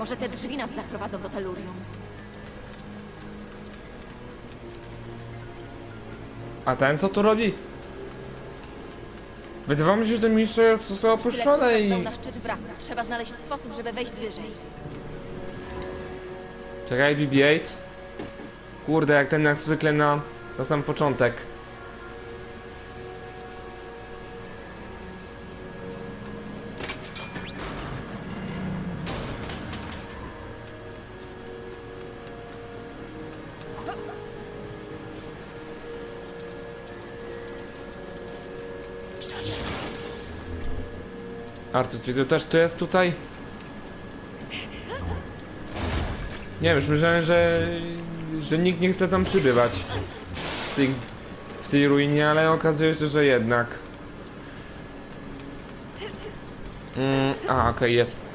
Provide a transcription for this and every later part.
Może te drzwi nas zaprowadzą do Telurium. A ten co tu robi? Wydawało mi się, że te miejsce zostało opuszczone i... na szczyt wraku. Trzeba znaleźć sposób, żeby wejść wyżej. Czekaj, BB-8. Kurde, jak ten jak zwykle na, na sam początek. Artur, to też tu jest tutaj? Nie wiem, myślałem, że, że nikt nie chce tam przybywać w tej, w tej ruinie, ale okazuje się, że jednak. Mm, a, okej, jest.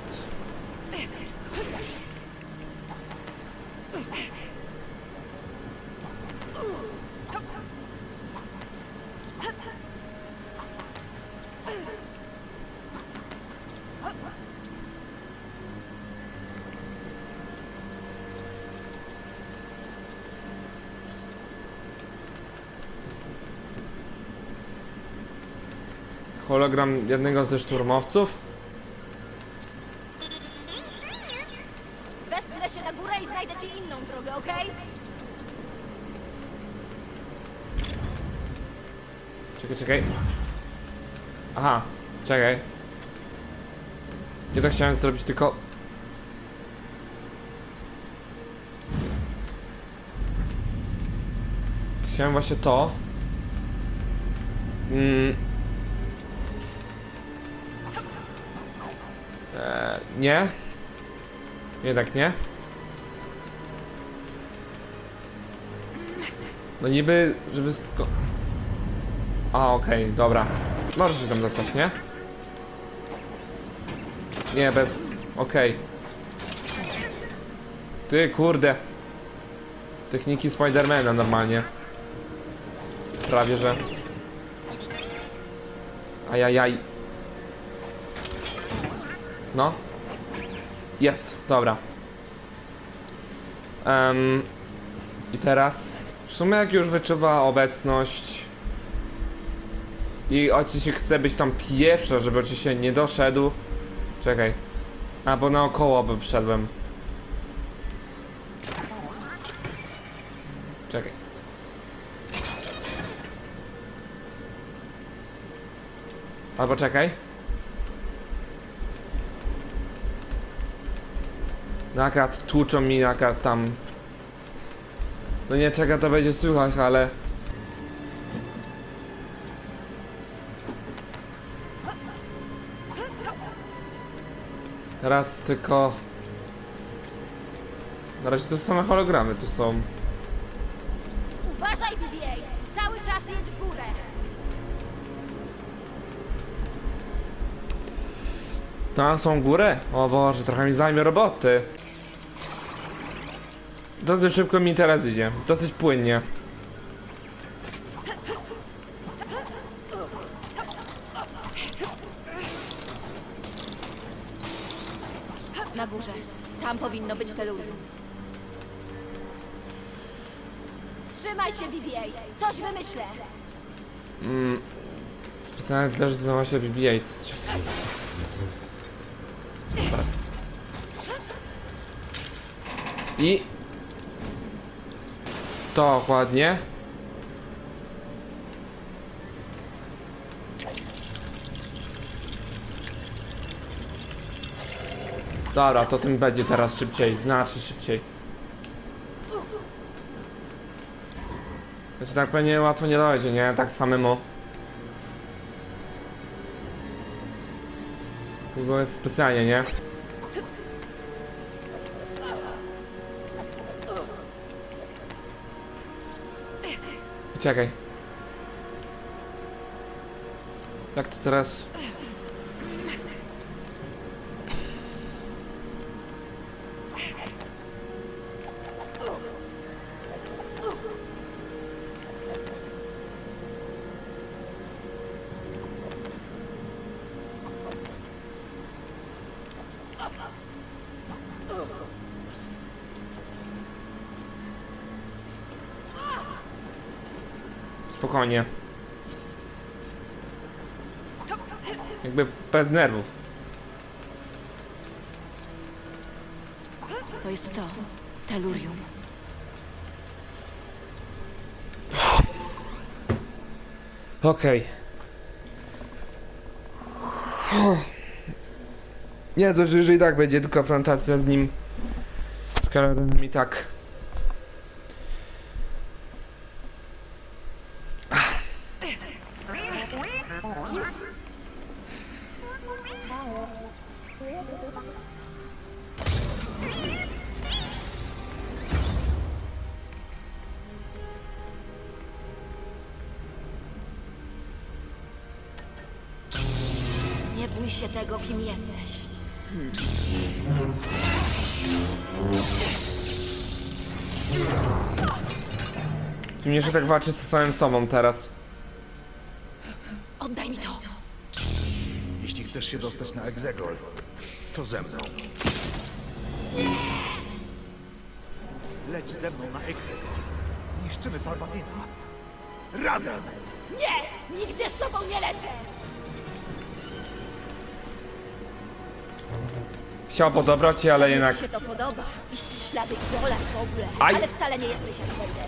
Hologram jednego ze szturmowców. Wespnę się na górę i znajdę ci inną drogę, okej? Czekaj, czekaj. Aha, czekaj. Nie to chciałem zrobić, tylko... Chciałem właśnie to. Mm. Nie. Jednak nie. No niby, żeby sko... A, okej, dobra. Możesz się tam dostać, nie? Nie, bez... Okej. Ty, kurde. Techniki Spidermana normalnie. Prawie, że... Ajajaj. No. Jest, dobra. Em, I teraz... W sumie jak już wyczuwa obecność i oczywiście chce być tam pierwsza, żeby oczywiście nie doszedł. Czekaj. A, bo naokoło by wszedłem. Czekaj. Albo czekaj. Nakat tłuczą mi nakat tam. No nie czeka to będzie słychać, ale... Teraz tylko... Na razie to same hologramy tu są. Uważaj, BB-8! Cały czas jedź w górę! Tam są górę? O Boże, trochę mi zajmie roboty. Dosyć szybko mi teraz idzie. Dosyć płynnie. Na górze. Tam powinno być Telurium. Trzymaj się, BB-8! Coś wymyślę! Specjalnie tyle, że się BB-8. Dobra. I... Dokładnie. Dobra, to tym będzie teraz szybciej, znacznie szybciej. Znaczy tak pewnie łatwo nie dojdzie, nie? Tak samemu. Bo jest specjalnie, nie? Czekaj. Jak to teraz? spokojnie. Jakby bez nerwów. To jest to. Telurium. Okej. Nie, to że i tak będzie tylko konfrontacja z nim. Z Kalorenem i tak. Tego, kim jesteś. Nie, że tak walczy z samym sobą teraz. Oddaj mi to. Jeśli chcesz się dostać na Exegol, to ze mną. Leć ze mną na Exegol. Zniszczymy Palpatina. Razem! Nie! Nigdzie z tobą nie lecę! Chciał po dobroci, ale jednak. Się to podoba. Iść ślady w ogóle. Aj. Ale wcale nie jesteś jak Vader.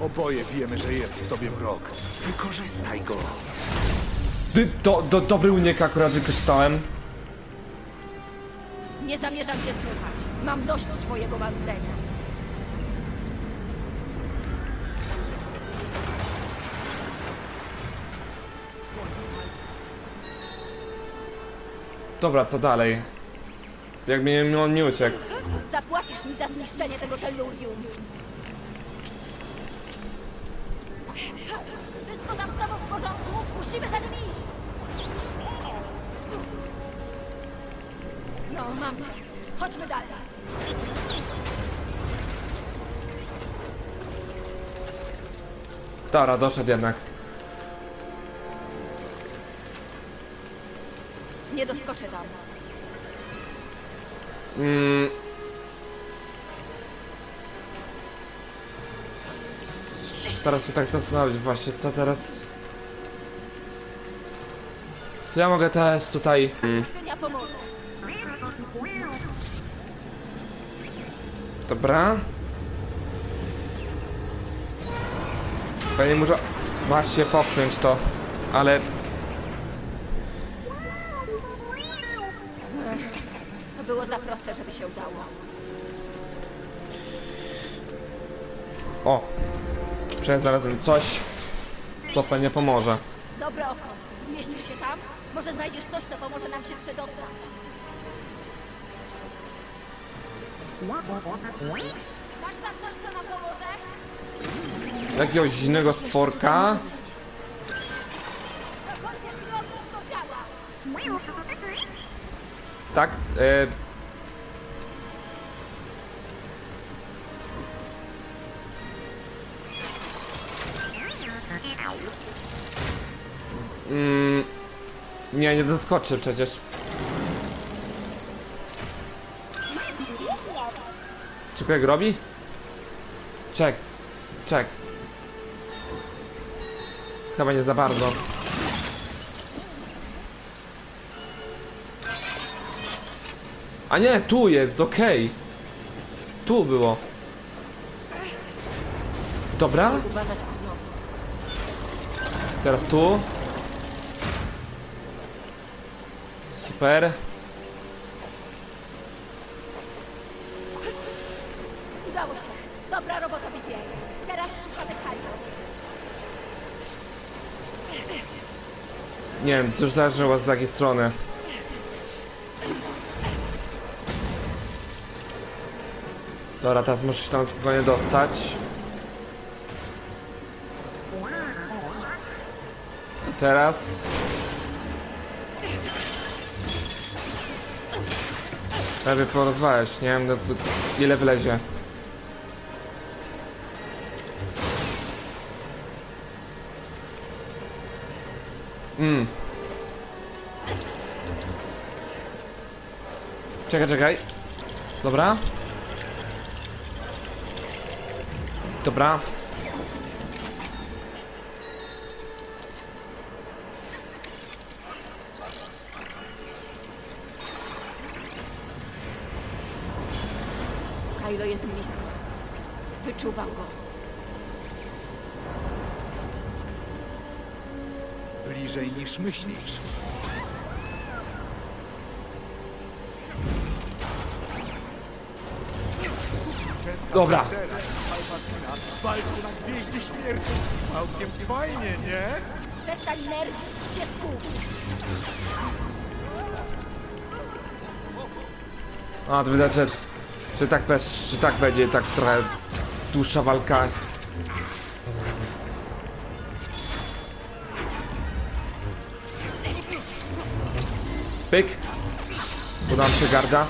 Oboje wiemy, że jest w tobie wrog. Wykorzystaj go. Ty, do, do, dobry unik akurat wykorzystałem. Nie zamierzam cię słuchać. Mam dość twojego marudzenia. Dobra, co dalej? Jak mnie on nie uciekł. Zapłacisz mi za zniszczenie tego telurium. Wszystko tam z tobą w porządku? Musimy za nim iść. No, mam cię. Chodźmy dalej. Dobra, doszedł jednak. Nie doskoczę tam. Mm. Teraz się tak zastanowić właśnie, co teraz... Co ja mogę teraz tutaj... Mm. Skrzynia pomoże. Dobra. Pewnie muszę popchnąć to, ale... było za proste, żeby się udało. O! Przecież znalazłem coś, co pewnie pomoże. Dobre oko. Zmieścisz się tam? Może znajdziesz coś, co pomoże nam się przedostać. Masz tam coś, co nam pomoże? Jakiegoś innego stworka. Tak, e... nie, nie doskoczy przecież. Czekaj, jak robi? Czek, czek. Chyba nie za bardzo. A nie, tu jest, okej. Tu było. Dobra, teraz tu. Super. Udało się. Dobra robota. Teraz szukamy Kairo. Nie wiem, to już zależy was z jakiej strony. Dobra, teraz muszę się tam spokojnie dostać. Teraz... Prawie porozwalać, nie wiem do co, ile wlezie. Mm. Czekaj, czekaj. Dobra. Dobra. Kylo jest blisko. Wyczuwam go. Bliżej niż myślisz. Dobra. Walczy na gwieździe śmierci. Całkiem fajnie, nie? Przestań nerwić się skup. A, to widać, że, że, tak, bez, że tak będzie, tak trochę dłuższa walka. Pyk. Udam się garda.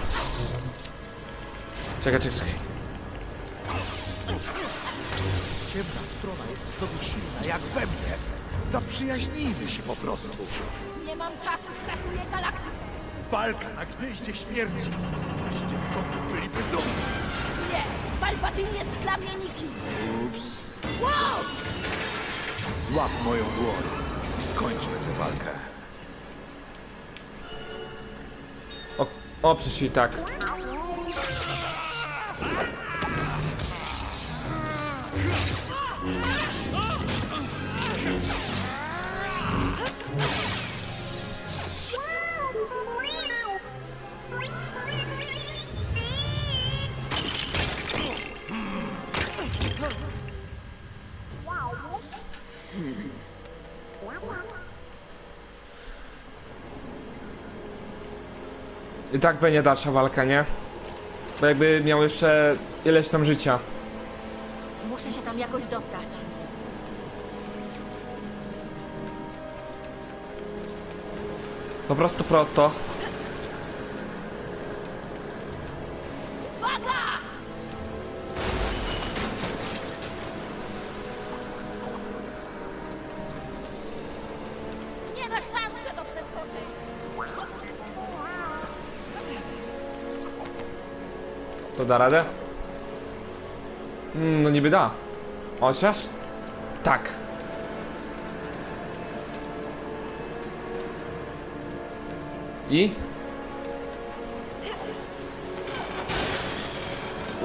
Czekaj, czekaj, czekaj. Ciemna strona jest znowu silna, jak we mnie. Zaprzyjaźnijmy się po prostu. Nie mam czasu, strasuję galaktykę. Walka na gwieździe śmierci. Właściwie w końcu byliby dumni. Nie, Palpatine jest dla mnie nikim. Ups. Wow! Złap moją dłoń i skończmy tę walkę. O, o przecież i tak. I tak będzie dalsza walka, nie? Bo jakby miał jeszcze ileś tam życia. Muszę się tam jakoś dostać. Po prostu prosto. To da radę? Mm, no niby da. Chociaż? Tak. I?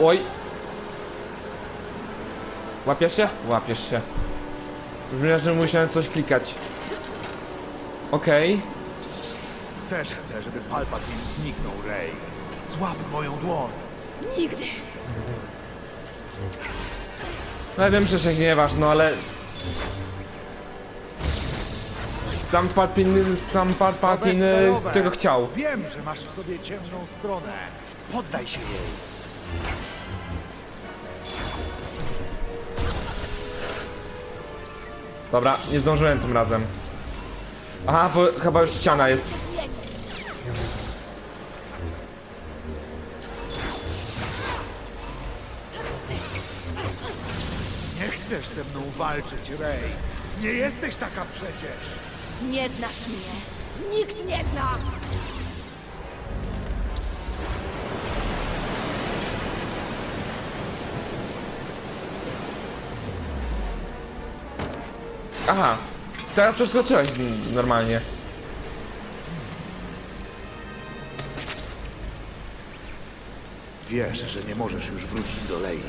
Oj. Łapiesz się? Łapiesz się. Brzmi, że musiałem coś klikać. Okej. Też chcę, żeby Palpatine zniknął, Rey. Złap moją dłoń. Nigdy. No ja wiem, że się gniewasz, no ale... Sam Palpin, sam Palpatine Bezcelowe. tego chciał. Wiem, że masz w sobie ciemną stronę. Poddaj się jej. Dobra, nie zdążyłem tym razem. Aha, bo chyba już ściana jest. Ze mną walczyć, Rey. Nie jesteś taka przecież. Nie znasz mnie. Nikt nie zna. Aha, teraz przeskoczyłeś n- normalnie. Wiesz, że nie możesz już wrócić do Lei.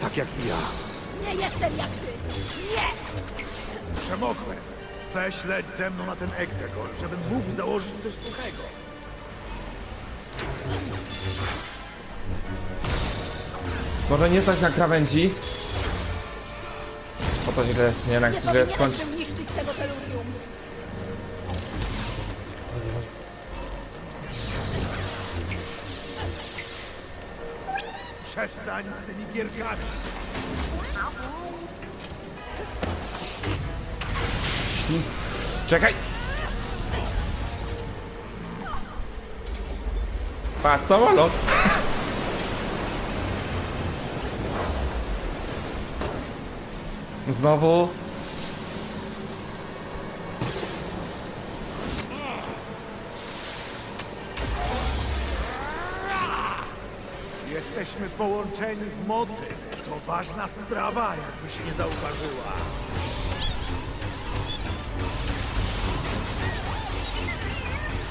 Tak jak i ja. Nie jestem jak ty. Nie! Przemokłem. Weź leć ze mną na ten egzekon, żebym mógł założyć coś suchego. Może nie stać na krawędzi. O to źle jest, nie jednak Nie źle powinieneś skończy. był niszczyć tego telurium. Przestań z tymi gierkami. Ślisk. Czekaj! Patrz, samolot! Znowu. Jesteśmy połączeni w mocy. To ważna sprawa, jakbyś nie zauważyła.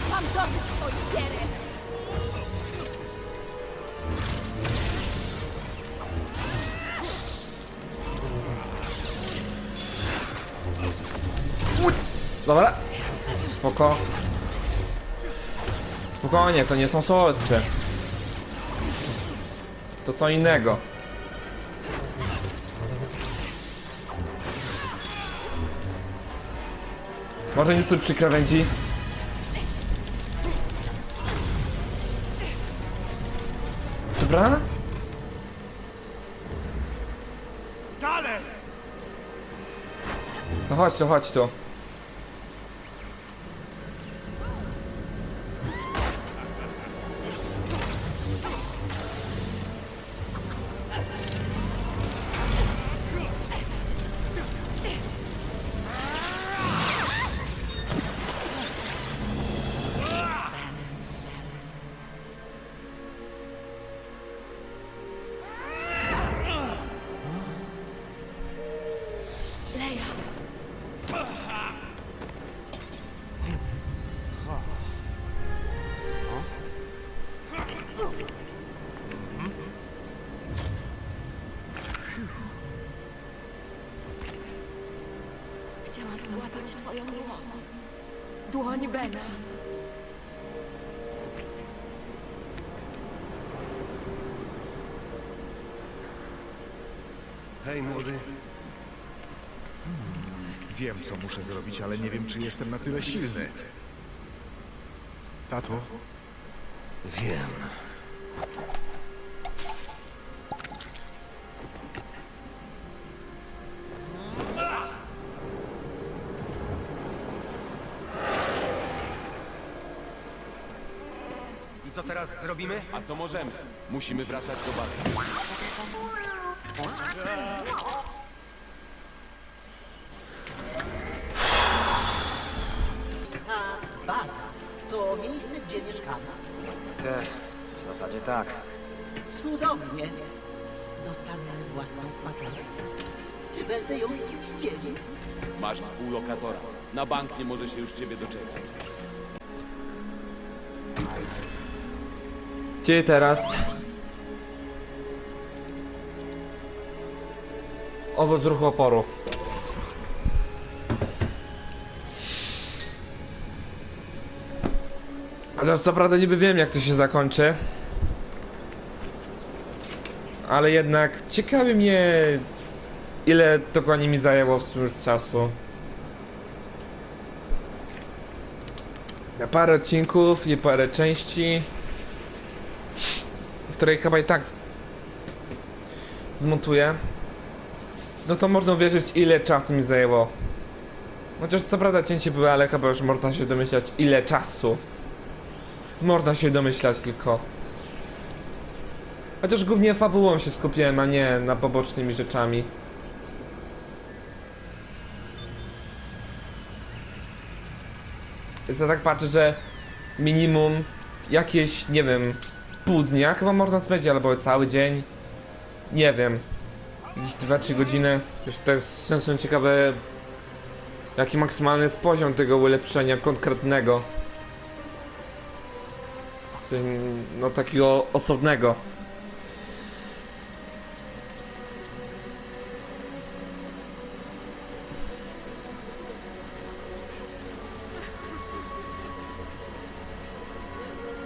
Mam dosyć twoich gierek! Dobra. Spoko. Spokojnie, to nie są solcy. To co innego. Może nie stój przy krawędzi? Dobra? Dalej! No chodź tu, chodź tu. Złapać twoją dłoń. Dłoń Bena. Hej, młody. Wiem, co muszę zrobić, ale nie wiem, czy jestem na tyle silny. Tato, Wiem. I co teraz zrobimy? A co możemy? Musimy wracać do bazy. Baza to miejsce, gdzie mieszkamy. Te, w zasadzie tak. Cudownie. Dostanę własną kwaterę. Czy będę ją z kimś dzielił? Masz współlokatora. Na bank nie może się już ciebie doczekać. Gdzie teraz? Obóz ruchu oporu. Ale co prawda niby wiem jak to się zakończy. Ale jednak ciekawi mnie ile dokładnie mi zajęło w sumie już czasu. Na parę odcinków i parę części której chyba i tak zmontuję, no to można uwierzyć ile czasu mi zajęło. Chociaż co prawda cięcie były, ale chyba już można się domyślać ile czasu. Można się domyślać tylko. Chociaż głównie fabułą się skupiłem, a nie na pobocznymi rzeczami. Ja tak patrzę, że minimum jakieś, nie wiem, pół dnia chyba można spędzić, albo cały dzień. Nie wiem. Jakieś 2-3 godziny. Już jest często ciekawe, jaki maksymalny jest poziom tego ulepszenia konkretnego. Sensie, No takiego osobnego.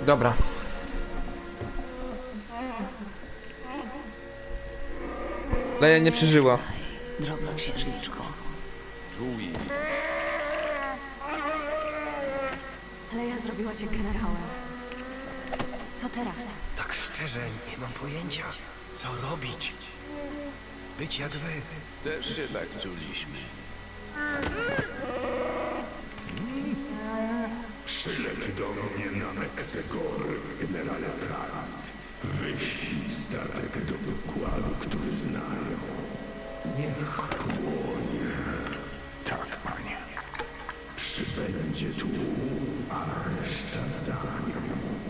Dobra. Leja nie przeżyła. Droga księżniczko. Czuj. Leja zrobiła cię generałem. Co teraz? Tak szczerze, nie mam pojęcia, co robić. Być jak wy. Też się tak czuliśmy. Przyleć do mnie na Meksegor, generale. Wyślij statek do pokładu, który znają. Niech płonie. Tak, panie. Przybędzie tu, a reszta za nią.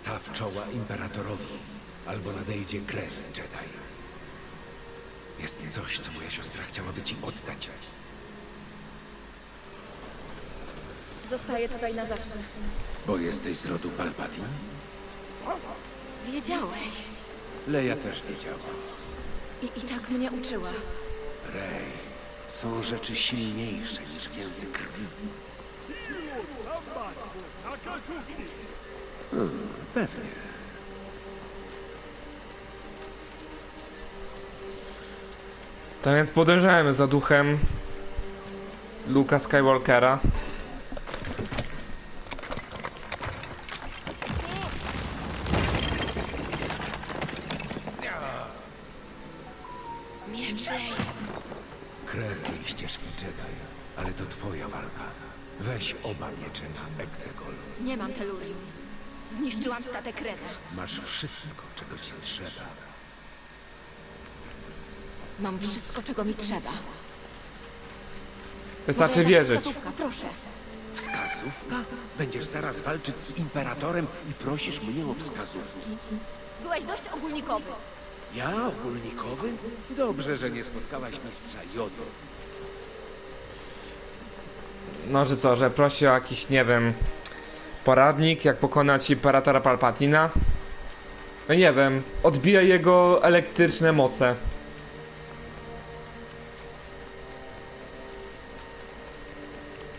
Staw czoła imperatorowi, albo nadejdzie kres Jedi. Jest coś, co moja siostra chciałaby ci oddać. Zostaję tutaj na zawsze. Bo jesteś z rodu Palpatine? Wiedziałeś. Leia też wiedziała. I, I tak mnie uczyła. Rey, są rzeczy silniejsze niż więzy krwi. Hmm, pewnie. Tak więc podążajmy za duchem Luka Skywalkera. Tej ścieżki Jedi, ale to twoja walka. Weź oba miecze na Exegol. Nie mam telurium. Zniszczyłam statek Rena. Masz wszystko, czego ci trzeba. Mam wszystko, czego mi trzeba. Wystarczy Moja wierzyć. wskazówka, proszę. Wskazówka? Będziesz zaraz walczyć z Imperatorem i prosisz mnie o wskazówki? Byłeś dość ogólnikowy. Ja ogólnikowy? Dobrze, że nie spotkałaś mistrza Jodu. No, że co, że prosi o jakiś, nie wiem, poradnik, jak pokonać Imperatora Palpatina. No nie wiem, odbija jego elektryczne moce.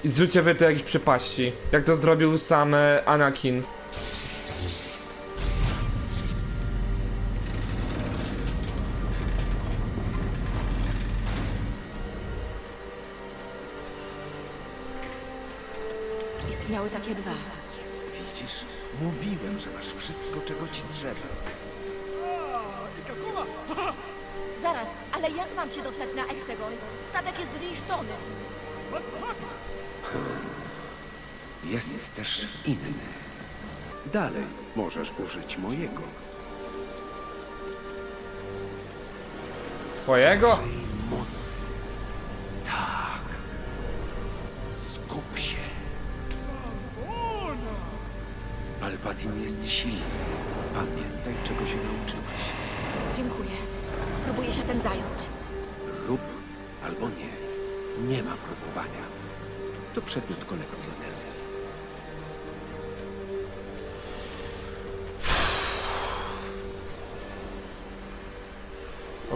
I zrzucie wy to jakiejś przepaści, jak to zrobił sam e, Anakin. Dalej możesz użyć mojego. Twojego? mocy. Tak. Skup się. Palpatine jest silny. Pamiętaj, czego się nauczyłeś. Dziękuję. Spróbuję się tym zająć. Rób albo nie. Nie ma próbowania. To przedmiot kolekcjonerski.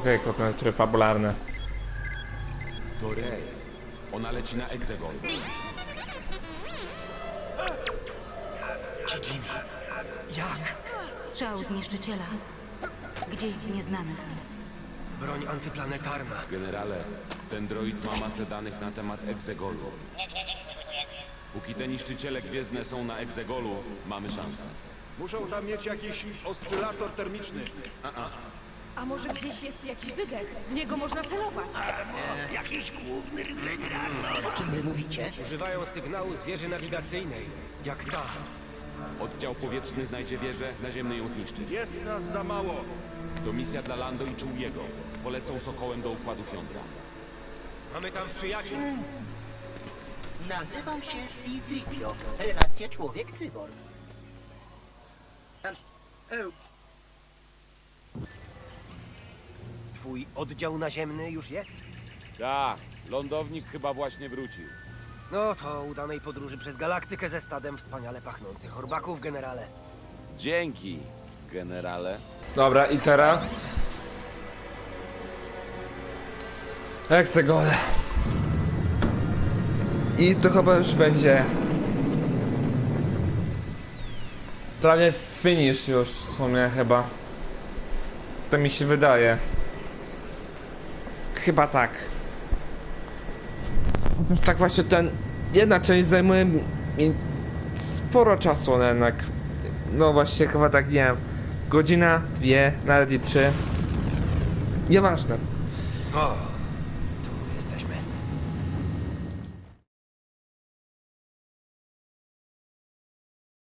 Okej, okay, tryb fabularny. To Rey. Ona leci na Exegol. Jimmy, jak? Strzał zniszczyciela. Gdzieś z nieznanych. Broń antyplanetarna. Generale, ten droid ma masę danych na temat Exegolu. Póki te niszczyciele gwiezdne są na Exegolu, mamy szansę. Muszą tam mieć jakiś oscylator termiczny. A może gdzieś jest jakiś wydech? W niego można celować. O czym wy mówicie? Używają sygnału z wieży nawigacyjnej, jak ta. Oddział powietrzny znajdzie wieżę, naziemny ją zniszczy. Jest nas za mało. To misja dla Lando i Chewiego. Polecą Sokołem do Układu Jądra. Mamy tam przyjaciół. Nazywam się C-Tripio. Relacja człowiek-cyborg. Em, e, Twój oddział naziemny już jest? Tak, lądownik chyba właśnie wrócił. No to udanej podróży przez galaktykę ze stadem wspaniale pachnących chorbaków, generale. Dzięki, generale. Dobra, i teraz... Hexagon. I to chyba już będzie... Prawie finish już w sumie chyba. To mi się wydaje. Chyba tak. Tak właśnie ten... Jedna część zajmuje mi sporo czasu, ale jednak... No właśnie chyba tak, nie wiem... Godzina, dwie, nawet i trzy. Nieważne. O,